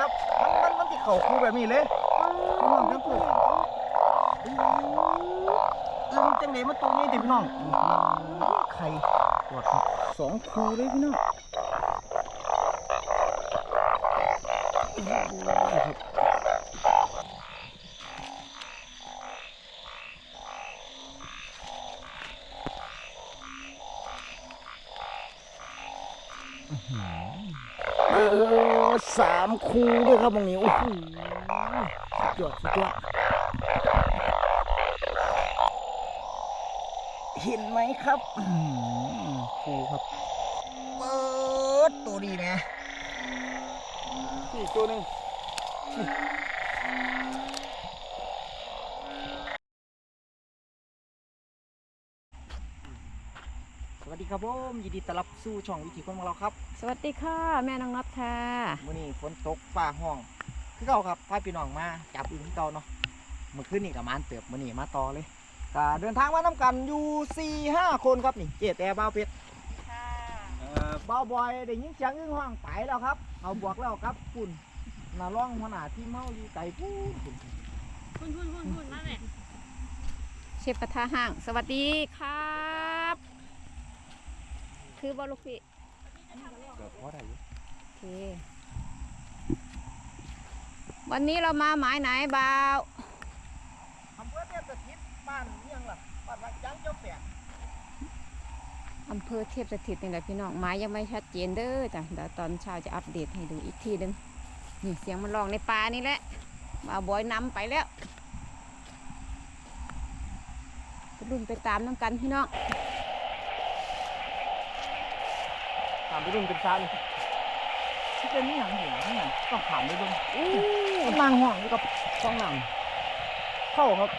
ครับ มันมันมันที่เข่าคูแบบนี้เลยพี่น้องทั้งคู่อึ้งจังเลยมันตรงนี้ติพี่น้องไข่ปวดสองคูเลยพี่น้องครับเออสามคูด้วยครับตรงนี้โอ้โหสุดยอดสุดยอดเห็นไหมครับคูครับเปิดตัวดีนะนี่ตัวหนึ่ง สวัสดี ครับผมยินดีต้อนรับสู่ช่องวิถีคนของเราครับสวัสดีค่ะ แม่น้องนัทค่ะมื่อนี้ฝนตกฟ้าห้อง คือเก่าครับพาพี่น้องมาจับอึ่งคือเก่าเนาะเมื่อคืนนี่กับมานเติบมื่อนี้มาต่อเลยก็เดินทางมาน้กันอยู่สี่ห้าคนครับนี่เจแต่บ้าวเป็ดเอ่อบ้าวบอยได้ยินเสียงอึ้งห้องไปแล้วครับเอาบวกแล้วครับคุณนาร่องหัวหน้าที่เมาอยู่ไก่พูดคุณคุณคุณคุณมาแม่เชฟปะทะห้าง สวัสดีครั บคือบอลูกพี่เกิดเพราะอะไรอยู่โอเค วันนี้เรามาหมายไหนบ่าวอำเภอเทพสถิตบ้านเมี่ยงล่ะบ้านวัดจังเจ้าแปะอำเภอเทพสถิตนี่แหละพี่น้องหมายยังไม่ชัดเจนเด้อจ้ะเดี๋ยวตอนเช้าจะอัปเดตให้ดูอีกทีหนึงนี่เสียงมันร้องในป่านี่แหละบ่าวบอยนำไปแล้วไปรุ่นไปตามน้ำกันพี่น้อง ถามไปดุนเป็นซาเลยที่เป็นนี่อย่างอยู่นี่อย่างต้องถามไปดุนอู้มันนางห่วงอยู่กับฟองน้ำเข้าครับ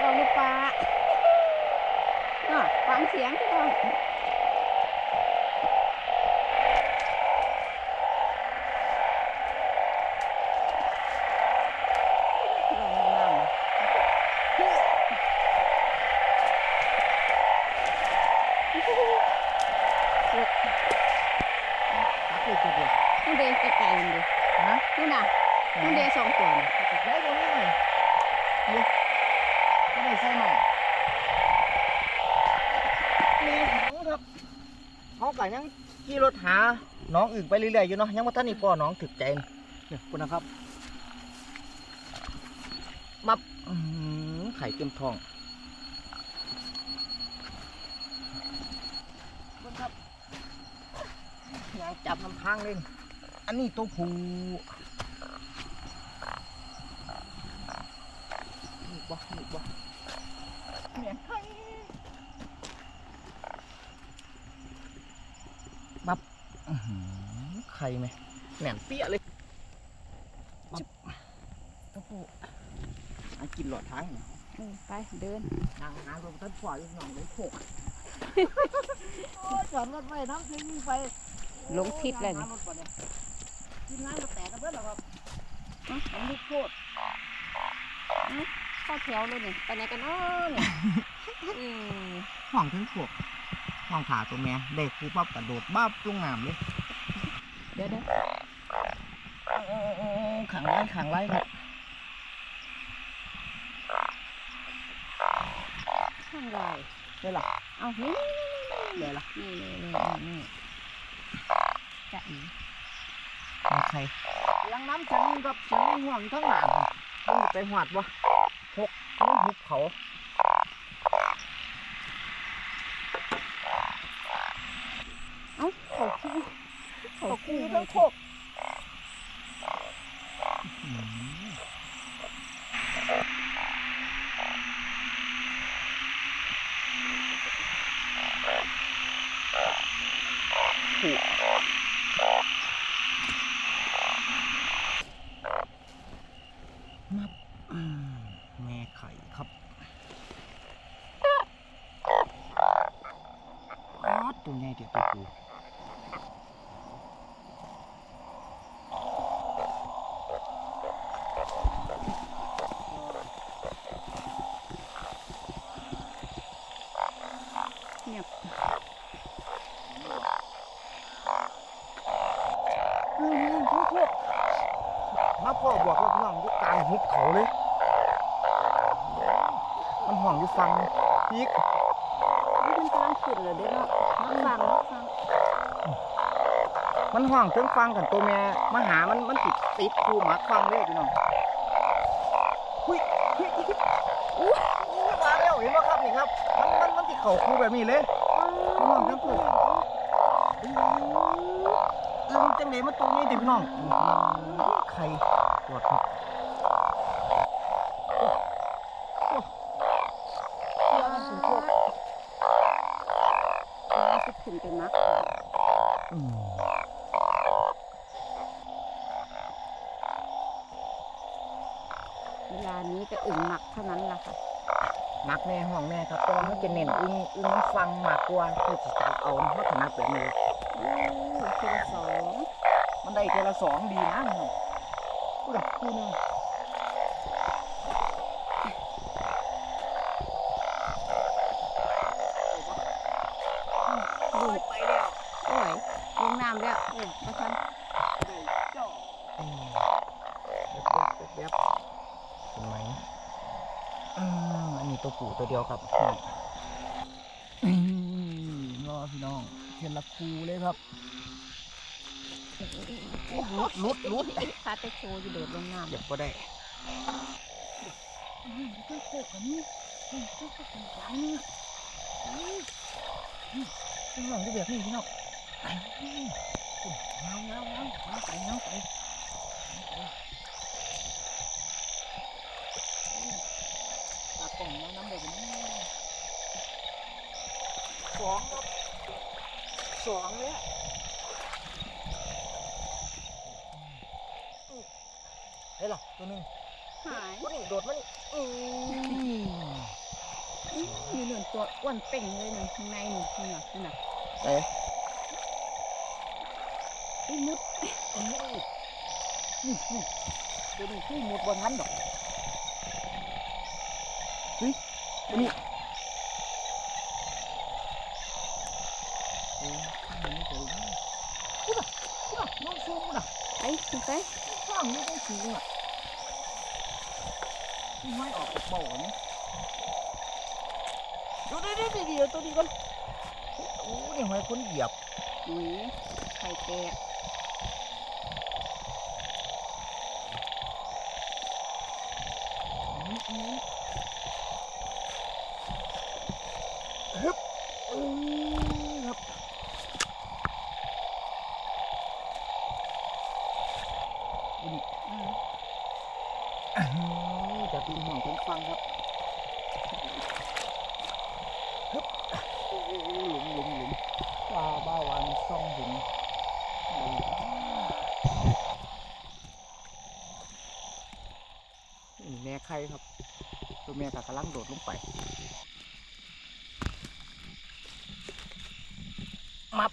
ร้องในป่าอะฟังเสียงพี่น้อง ลองน้ำเล็ก ตักเลยตัวเดียว นู่นเดไกลๆมันดิ นะ นู่นน่ะนู่นเดสองตัวน่ะ ตักได้ตรงนี้หน่อยนี่ไม่ได้ใส่ใหม่นี่ของครับเขาก็ยังขี่รถหาน้ องอื่นไปเรื่อยๆอยู่เนาะยังว่าท่านนี่พ่อน้องถึกใจนเนี่ยคุณนะครับมับไข่เต็มท้องคุณครับยังจับน้ำทางเลยอันนี้ตัวผู้นี่บ่นี่บ่แม่นไข่มับอือ ไข่ไหมแหน่นเปี้ยเลยมับตัวผู้อันกินหลอดทางเนี่ยเออไปเดินทางหาลมท่านฝ่ายลูกน้องเลยโขกโอ้ยจอดรถไว้น้ำทิ้งไปลงทิศเลยนี่นี่ทีมงานก็แตกกันเบิดแล้วครับอะลงทิศโคตรเข้าแถวเลยนี่ไปไหนกันเนาะเนี่ยอืมห้องถึงโขกห้องขาตัวแม่ได้ครูปั๊บกระโดดบ้าบลงน้ำเลย เดี๋ยวเดี๋ยวขังไว้ขังไว้ครับข้างไรได้หรอเอานี่ได้หรอนี่นี่นี่นี่จะอีมีใครลังน้ำฉันกับฉันห่วงทั้งหลังต้องไปหวาดวะหกนี่หุบเขา เอ้าเขาคู่เขา เขา คู่ คู่ ทั้ ทั้ ง ง โค โค ก กนับอืมแม่ไข่ครับอ๊าดตัวใหญ่เดี๋ยวตัวกู เงียบ เออโทษโท พวก มาพ่อบวกแล้วพี่น้องอยู่กลางหุบเขาเลย มันห่วงอยู่ฟังพีกนี่มันกำลังขึ้นเลยเด้อเนาะมาฟังมาฟังมันห่วงเทิงฟังกันตัวแม่มาหามันมันติดติดคูหมักฟังเลยพี่น้องหุ้ยเฮ้ยอู้อู้มาแล้วเห็นไหมครับนี่ครับ มันมันมันติดเข่าคูแบบนี้เลยพี่น้องทั้งคู่ อึ้งจังเลยมันตรงนี้ติพี่น้องอื้อหือไข่ปวดครับโอ้โอ้เดี๋ยวมันถึงพวกแล้วสิขึ้นไปมักก่อนอืมเวลานี้ก็อึ่งหมักเท่านั้นล่ะค่ะมักแน่ห้องแน่ครับแต่ว่าเขาจะเน้นอึ้งอึ้งมันฟังมากกว่าคือสิจับเอามาถนัดแบบนี้ อู้ทีละสอง มันได้เทอละสองดีนะพี่น้องพูดแบบคู่หนึงลูไปแล้วโอ้ยลงน้ำแล้วโอ้ยมาทันเด็บเด็บเด็บเห็นไหมอันนี้ตัวปู่ตัวเดียวครับรอพี่น้องเทียนละคูเลยครับ ลุดลุดลุดพาไปโชว์อยู่โดดลงน้ำเก็บก็ได้ขึ้นโคกกันนี่ขึ้นโคกกันหลังนี่พี่น้องจะแบบนี้พี่น้องเงาเงาเงาเงาไปเงาไปตากล่องมาน้ำเด็กนี่สองครับสองเลย เฮ้ยล่ะตัวหนึงหายตัวนี้โดดมันอืมอื้อมีหนึ่งตัวอ้วนเป่งเลยหนึ่งข้างในหนึ่งนี่น่ะนี่น่ะเอ๊ะอุ้ยมุดอันนี้นี่นี่ตัวนี้คือหมดบนทันดอกเฮ้ยตัวนี้โอ้ยอันนี้สวยมากพูดอะพูดอะน้องซูมพูดอะไปขึ้นไปข้างนี้ต้องสูงอะนี่ ไม่ออกออกเบาอะนี่เดี๋ยวเดี๋ยวเดี๋ยวเดี๋ยวตัวนี้ก่อนโอ้ยหอยคนเหยียบอุ้ยไข่แตกอืมอืมฮึบอืมครับอุ้ย อืม อื้อหือจะตีห่วงเป็น ฟังครับฮึบโอ้โหหลุมหลุมหลุมปลาบ้าวันซ่องหินนี่แม่ไข่ครับ ตัวแม่ก็กำลังโดดลงไป มับ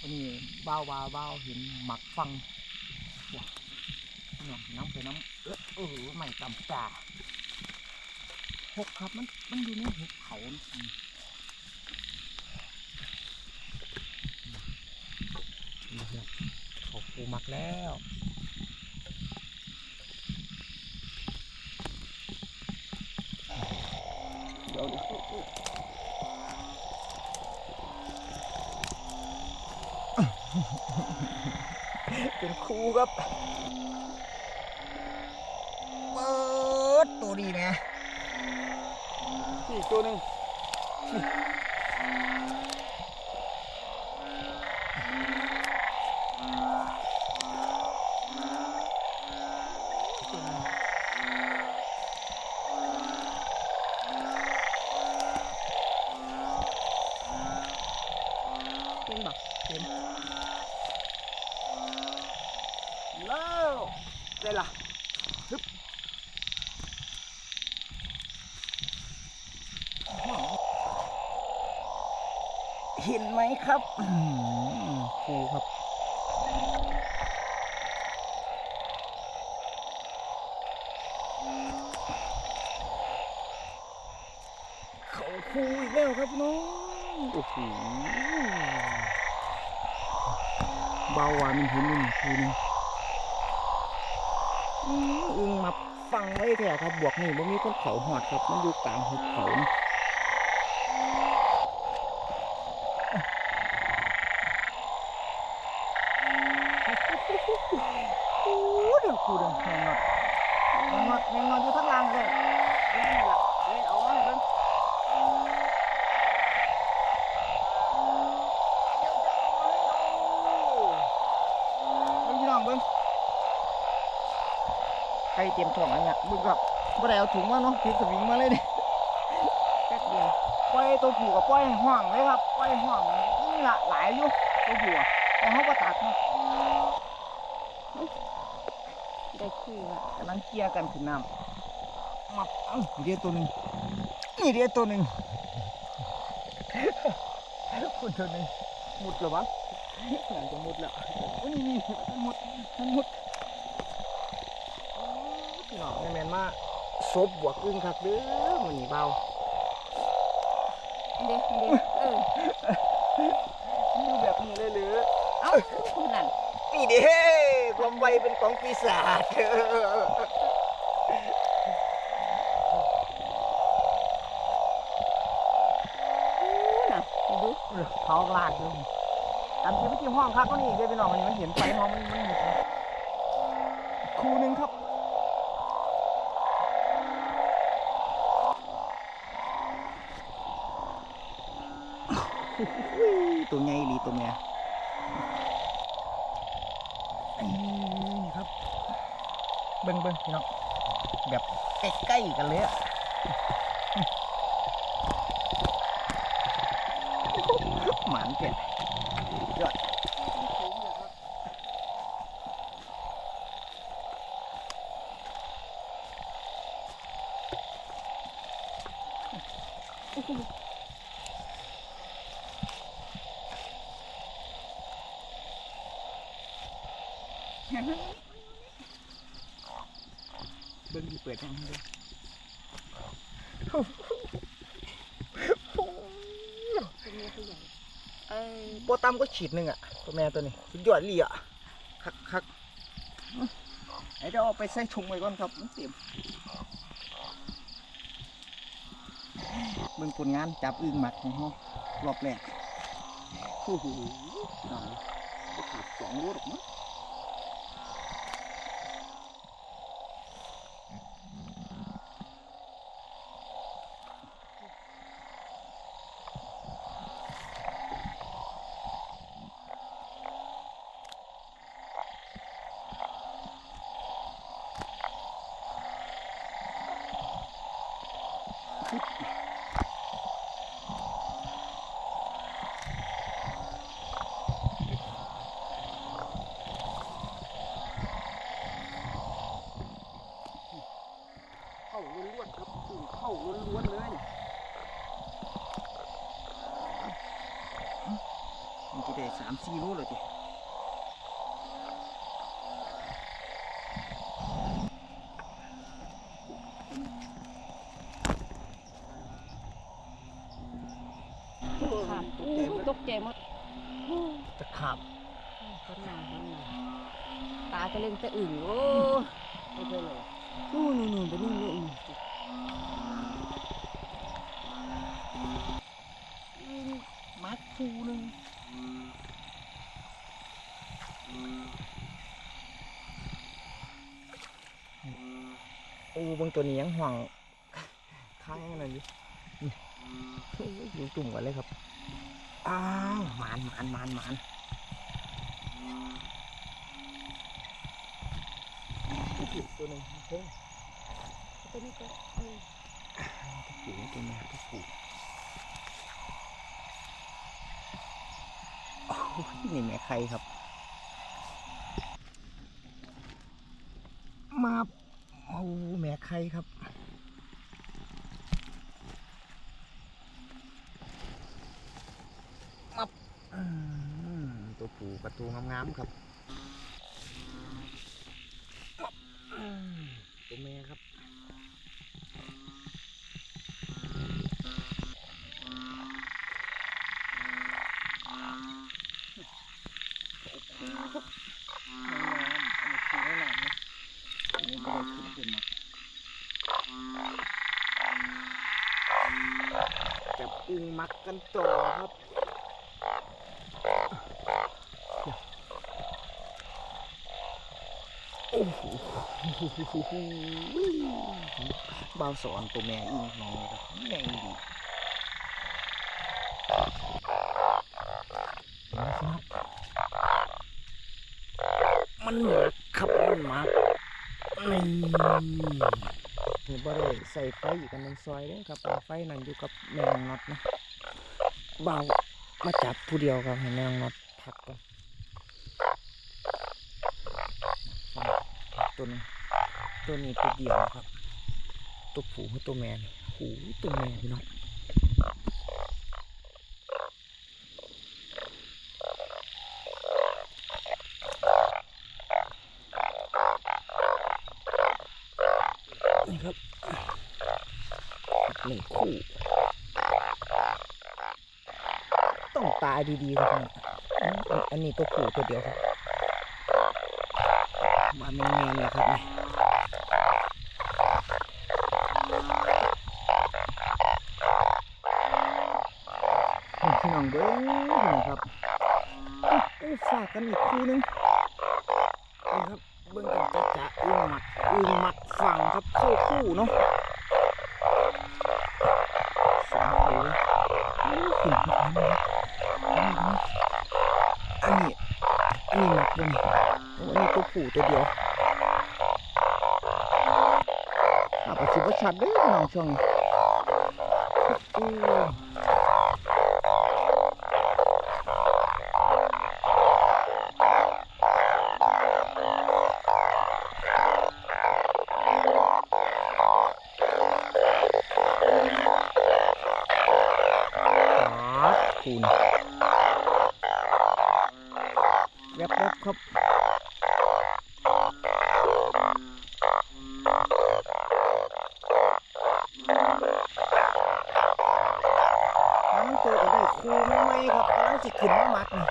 วันนี้บ้าวาบ้าวเห็นหมักฟังว้าน้ำน้ำไปน้ำเออ เออไม่จำจ่าหกครับมันมันอยู่ในหุบเขาอืมนี่ครับเขาปูหมักแล้วเดี๋ยวดิเป็นครูครับ เปิด ตัวดีนะนี่อีกตัวหนึ่งนี่ตัวหนึ่ง เป็นบอก เป็นแล้วได้ละฮึบ เห็นไหมครับอื้อหือครูครับ เขาคูอีกแล้วครับน้องโอ้โหเบาหวานมันเห็นอยู่นี่คือนึงอื้ออึงมาฟังไว้แท้ครับ บวกนี่บ่มีคนเขาหอดครับ มันอยู่กลางหุบเขา โอ้เดี๋ยวกูเดินแมงนอดแมงนอดแมงนอดอยู่ข้างล่างเลยนี่ล่ะเอ้ยเอามาให้เบิ่งเดี๋ยวจะเอามาให้ดูเบิ่งพี่น้องเบิ่งใครเตรียมถ่วงอันเนี้ยเบิ่งครับบ่ได้เอาถุงมาเนาะถือสวิงมาเลยนี่แป๊บเดียวปล่อยตัวผู้กับปล่อยให้ห่างเลยครับปล่อยให้ห่างนี่ละหลายอยู่ตัวผู้อะแต่เขาก็ตัดเนาะ ได้คู่ละกำลังเกลียร์กันขึ้นน้ำมาเอ้าเดียวตัวหนึ่งนี่เดียวตัวหนึ่งคุณตัวหนึ่งมุดเหรอวะน่าจะมุดแล้วโอ้ยนี่มันมุดมันมุดพี่น้องแม่แมนมาซบบวกอึ้งคักเด้อมันนี่เบาเด็กเด็กเออดูแบบนี้เลยหรือเอ้าคุณนั่นนี่เด้ ความไวเป็นของปีศาจน่ะดูเขาลากอยู่ตามที่เมื่อกี้ห้องครับก็นี่เดี๋ยวไปหน่อยมันมันเห็นไฟห้องมันมันเห็นครูหนึ่งครับตัวใหญ่หลีตัวเมียนี่ครับ เบิ้งเบิ้งพี่น้องแบบใกล้ๆกันเลยอะหมานเก็ดยอดเฮ้ บิ้งดีเปิดยังไงเป็นเมียผู้ใหญ่เออโปรตัมก็ฉีดหนึ่งอะตัวแม่ตัวนี้สุดยอดเลยอะคักคักไอ้เดี๋ยวเอาไปใส่ถุงไว้ก่อนครับมันเต็มเบิ่งผลงานจับอึ่งหมักของเขารอบแรกโอ้โหเอาก็ขาดสองโลหรอกมั้งเข้าล้วนๆครับอึ่งเข้าล้วนๆเลยมันจะได้สามสี่โลเลยจี ค่ะอู้ตกใจหมดจะขาบคนหนาคนหนาตาจะเล่นจะอื่นโอ้ไม่ใช่เลยนู่นนู่นนู่นไปนู่นนู่นมัดฟูหนึ่งโอ้บางตัวนี้ยังห่วงข้างนั่นดินี่โอ้ย อยู่ตุ่มกันเลยครับ อ้าวหมานหมานหมานหมานอีกตัวหนึ่งเพิ่มตัวนี้ก็เออตัวผูตัวแม่ตัวผูโอ้ยนี่แม่ใครครับ มาโอ้แม่ใครครับ มาอืมตัว ผูประตูงามๆครับตัวแม่ครับคครับในน้ำอันนี้คือในน้ำนะอันนี้ไม่ได้ขึ้นขึ้นมาจับอึงมักกันต่อครับ โอ้โหบาสอนตัวแม่อีกน้องแม่งดีนะครับมันหมักครับมันหมักนี่นี่บ่ได้ใส่ไฟอีกกันในซอยเด้อครับไฟนั่นอยู่กับแมงน็อตนะเบามาจับผู้เดียวครับให้แมงน็อตพักก่อน ตัวนี้ ตัวนี้ตัวเดียวครับ ตัวผู้กับตัวแม่นี่หูตัวแม่พี่น้องนี่ครับหนึ่งคู่ ต้องตายดีๆครับเนี่ยอันอันนี้ตัวผู้ตัวเดียวครับ มาแมนๆเลยครับนี่นี่พี่น้องเบิ้งนะครับอู้ฝากกันอีกคู่นึงนี่ครับเบิ้งกันจะจะอึ้งหมัดอึ้งหมัดฝั่งครับเข้าคู่เนาะสามคู่เลยอู้ขึ้นขึ้นนนี้อันนี้อันนี้หมัดเลยนี่ โอ้นี่ตัวผู้ตัวเดียวอาประสิบชัดเด้อน้องช่วงนี้ คูไม่ไม่ครับกำลังจิขึ้นมามัดนี่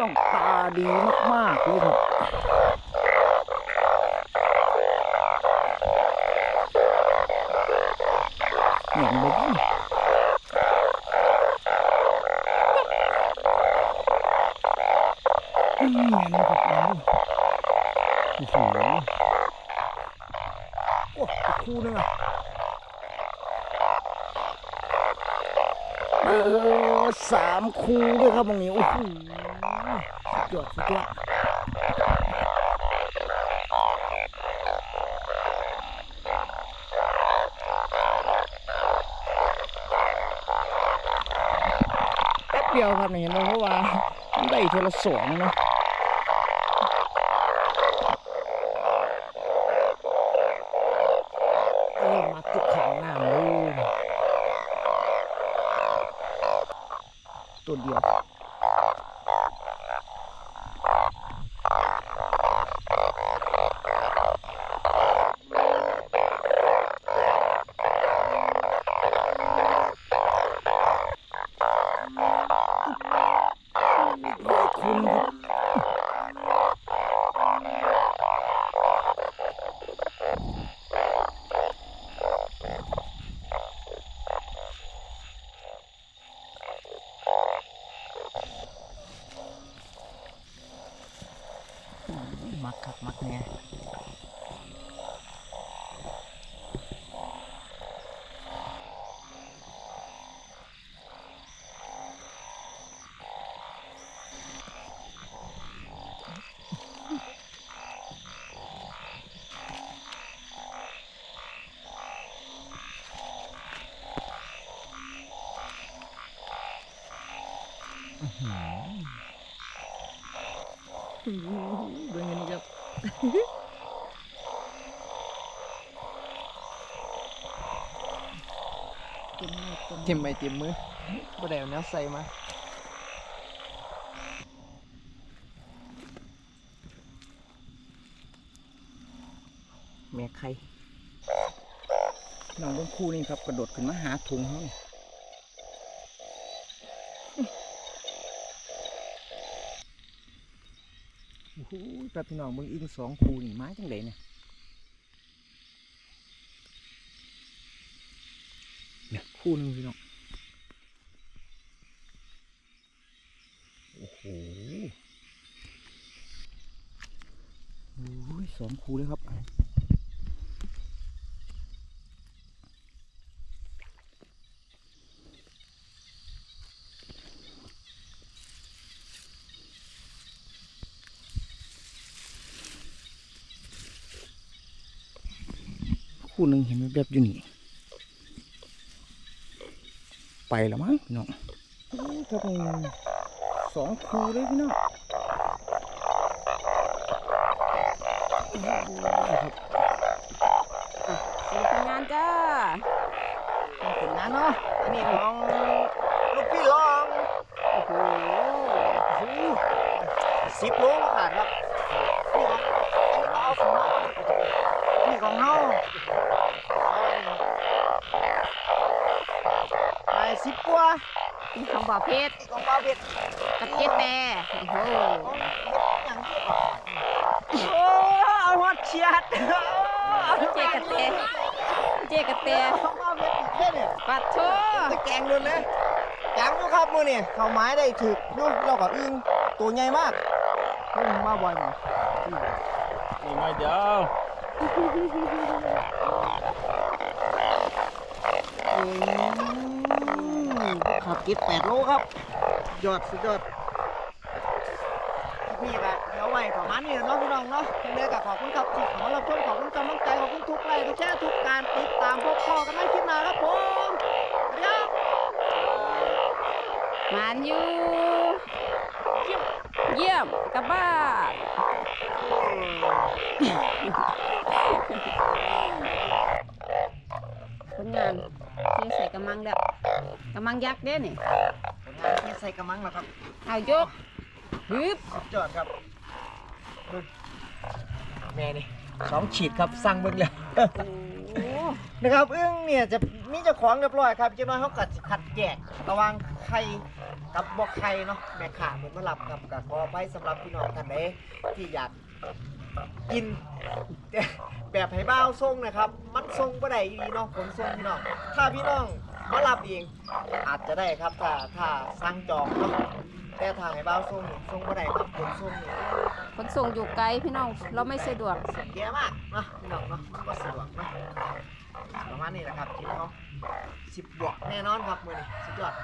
ต้องตาดีมากๆเลยครับ เออสามคูด้วยครับตรงนี้โอ้โหสุดยอดสุดยอดแป๊บเดียวครับนี่เห็นไหมเพราะว่าได้เทอละสองเนาะ เบิ่งอันนี้ครับเต็มเลยเต็มเต็มไปเต็มมือบ่ได้เอาแนวใส่มาแม่ไข่น้องเบิ่งคู่นี่ครับกระโดดขึ้นมาหาถุงเขา นี่โหแต่พี่น้องเบิ่งอึ้งสองคูนี่ไม้จังไดเนี่ยเนี่ยคู่หนึ่งพี่น้องโอ้โหสองคูเลยครับ คู่หนึ่งเห็นมันแบบอยู่นี่ ไปแล้วมั้งพี่น้องโอ้ยครับนี่สองคู่เลยพี่น้องโอ้โหครับสรุปผลงานจ้าผลงานเนาะอันนี้ของลูกพี่ลอง โอ้โหโอ้โหสิบโลก็ขาดครับ สิบกว่านี่ของบ่อเพชรนี่ของบ้าเบ็ดกับเจ๊แต่โอ้โหอย่างที่บอกโอ้เอาฮอดเชียดเจ๊กระเตเจ๊กระเตของบ้าเบ็ดอีกแค่เนี่ยปัดโชตะแกงเลยนะจังอยู่ครับมือนี่เขาไม้ได้ถึกอยุ่เราก็อึ้งตัวใหญ่มากเพิ่งมาบ่อยมั้งนี่ไม่เดียว ขับกิดแปดโลครับ ยอดสุดยอดนี่ก็เดี๋ยวไว้ประมาณนี้เนาะพี่น้องเนาะทีนี้ก็ขอบคุณครับที่ขอรับชมขอบคุณกำลังใจขอบคุณทุกไลค์ทุกแชร์ทุกการติดตามพบพ่อกันในคลิปหน้าครับผมสวัสดีครับหมานอยู่เยี่ยมกลับบ้านผลงานที่ใส่กระมังแล้ว กระมังยักษ์เด้นี่ผลงานที่ใส่กระมังนะครับเอายกฮึบสุดยอดครับเบิ่งแม่นี่สองฉีดครับสั่งเบิ่งแล้ว โอ้นะครับอึ้งเนี่ยจะมีเจ้าของเรียบร้อยครับเจ้าน้อยเขากัดขัดแยกระหว่างไข่กับบอกไข่เนาะแม่ขาเหมือนมาหลับกับกับขอไปสำหรับพี่น้องท่านใดที่อยากกิน แบบให้บ้าวทรงนะครับ มันทรงบ่ได้อีหลีเนาะขนทรงพี่น้องถ้าพี่น้อง มารับเอง อาจจะได้ครับถ้าถ้าสั่งจองเนาะแต่ถ้าให้บ้าวทรงนี่ทรงบ่ได้ครับขนทรงนี่ขนส่งอยู่ไกลพี่น้องเราไม่สะดวกเยอะมากเนาะพี่น้องเนาะมันก็สะดวกเนาะประมาณนี้แหละครับคลิปเขาสิบบวกแน่นอนครับมือนี้สุดยอด